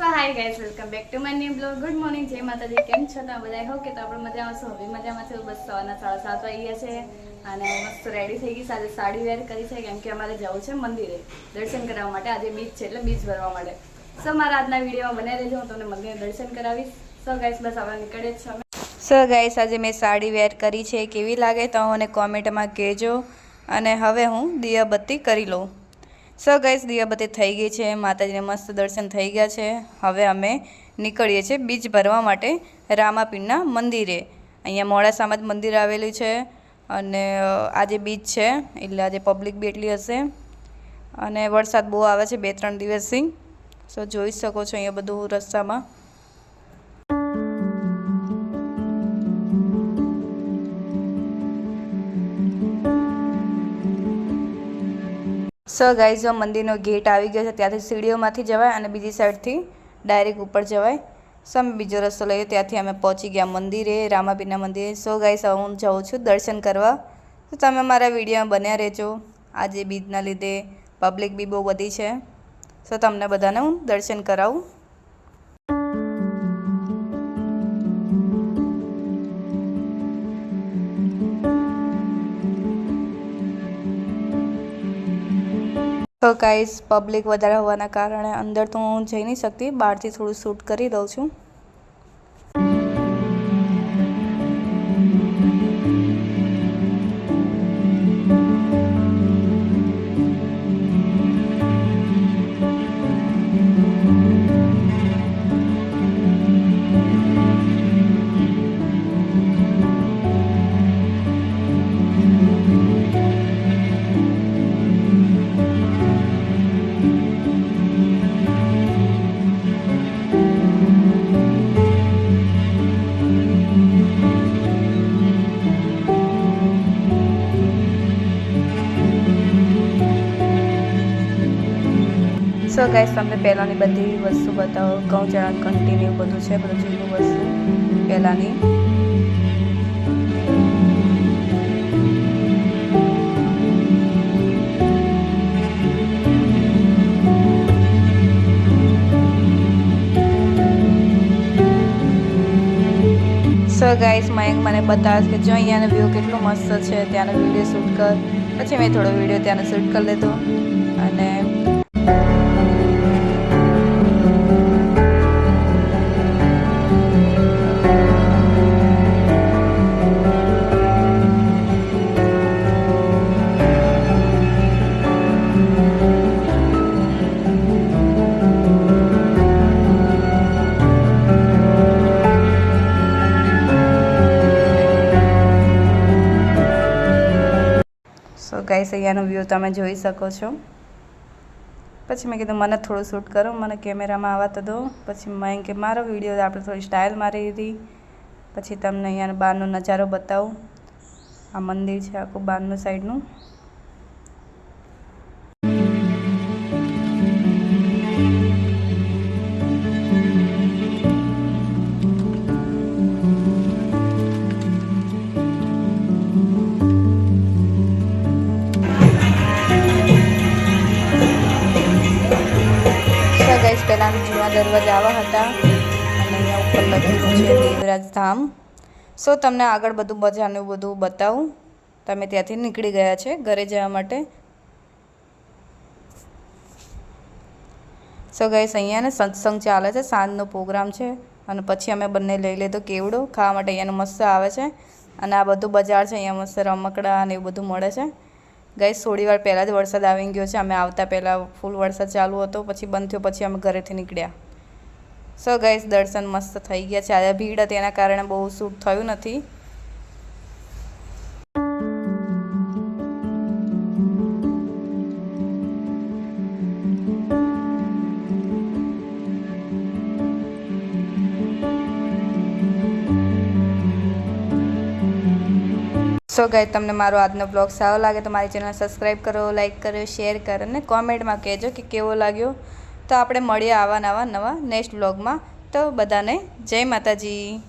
So hi guys welcome back to my new blog good morning જય માતાજી કેમ છો? તમે બધા હો કે તો આપણે મજામાં છો. હવે મજામાં છે બસ સવારના સાડા સાત વાગી ગયા છે અને મસ્ત રેડી થઈ ગઈ સાથે સાડી વેર કરી છે, કેમ કે અમારે જવું છે મંદિરે દર્શન કરવા માટે. આજે બીચ છે એટલે બીચ ભરવા માટે. સો મારા આજના વિડીયોમાં બને રહેજો. હું તમને મંદિરે દર્શન કરાવીશ. સો ગાઈઝ બસ આપણે નીકળે જ છે સો ગાઈસ આજે મેં સાડી વેર કરી છે. કેવી લાગે તો મને કોમેન્ટમાં કહેજો. અને હવે હું દિયાબત્તી કરી લઉં. સો ગાઈસ દિયાબત્તી થઈ ગઈ છે. માતાજીને મસ્ત દર્શન થઈ ગયા છે. હવે અમે નીકળીએ છીએ બીચ ભરવા માટે રામાપીરના મંદિરે. અહીંયા મોડાસામાં જ મંદિર આવેલું છે અને આજે બીચ છે, એટલે આજે પબ્લિક બી એટલી હશે. અને વરસાદ બહુ આવે છે બે ત્રણ દિવસથી. સો જોઈ શકો છો અહીંયા બધું રસ્તામાં. સો ગાઈઝ જો મંદિરનો ગેટ આવી ગયો છે, ત્યાંથી સીડીઓમાંથી જવાય અને બીજી સાઈડથી ડાયરેક્ટ ઉપર જવાય. સો અમે બીજો રસ્તો લઈએ ત્યાંથી અમે પહોંચી ગયા મંદિરે રામાબીના મંદિરે. સો ગાઈઝ હવે હું જાઉં છું દર્શન કરવા. તો તમે મારા વિડીયોમાં બન્યા રહેજો. આજે બીજના લીધે પબ્લિક બી બહુ બધી છે. સો તમને બધાને હું દર્શન કરાવું. તો ગાઈઝ પબ્લિક વધારે હોવાના કારણે અંદર તો હું જઈ નહીં શકતી. બહારથી થોડું શૂટ કરી દઉં છું. સો ગાઈસ તમને પહેલાંની બધી વસ્તુ બતાવો. ઘઉં, ચણા કન્ટિન્યુ બધું છે, બધું જૂનું વસ્તુ પહેલાંની. સો ગાઈસ મયંક મને બતાવે કે જો અહીંયાનો વ્યૂ કેટલો મસ્ત છે, ત્યાંનો વીડિયો શૂટ કર. પછી મેં થોડો વીડિયો ત્યાંનો શૂટ કરી લીધો. અને ગાઈસ અહીંયાનો વ્યૂ તમે જોઈ શકો છો. પછી મેં કીધું, મને થોડું શૂટ કરો, મને કેમેરામાં આવવા તો દો. પછી મેં કે, મારો વીડિયો આપણે થોડી સ્ટાઇલ મારી દીધી પછી તમને અહીંયાનો બહારનો નજારો બતાવું. આ મંદિર છે આખું બહારનું સાઈડનું દરવાજા આવા હતા. અને અહીંયા ઉપર લખેલું છે દેવરાજ ધામ. સો, તમને આગળ બધું બજારનું બધું બતાવું. તમે ત્યાંથી નીકળી ગયા છે ઘરે જવા માટે. સો ગાઈસ અહીંયા ને સત્સંગ ચાલે છે, સાંજનો પ્રોગ્રામ છે. અને પછી અમે બંને લઈ લીધો કેવડો. ખાવા માટે અહીંયાનું મસ્ત આવે છે. અને આ બધું બજાર છે, અહીંયા મસ્ત રમકડા અને એવું બધું મળે છે. ગઈ થોડી વાર પહેલાં જ વરસાદ આવી ગયો છે. અમે આવતા પહેલાં ફૂલ વરસાદ ચાલુ હતો. પછી બંધ થયો. પછી અમે ઘરેથી નીકળ્યા. સો ગાઈસ દર્શન મસ્ત થઈ ગયા છે. આજે ભીડ હતી, એના કારણે બહુ શૂટ થયું નથી. સો ગાઈ તમને મારો આજનો બ્લોગ સારો લાગે તો મારી ચેનલ સબસ્ક્રાઈબ કરો લાઈક કરો શેર કરો અને કોમેન્ટમાં કહેજો કે કેવો લાગ્યો તો આપણે મળીએ આવા નવા નવા નેક્સ્ટ વ્લોગમાં. તો બધાને જય માતાજી.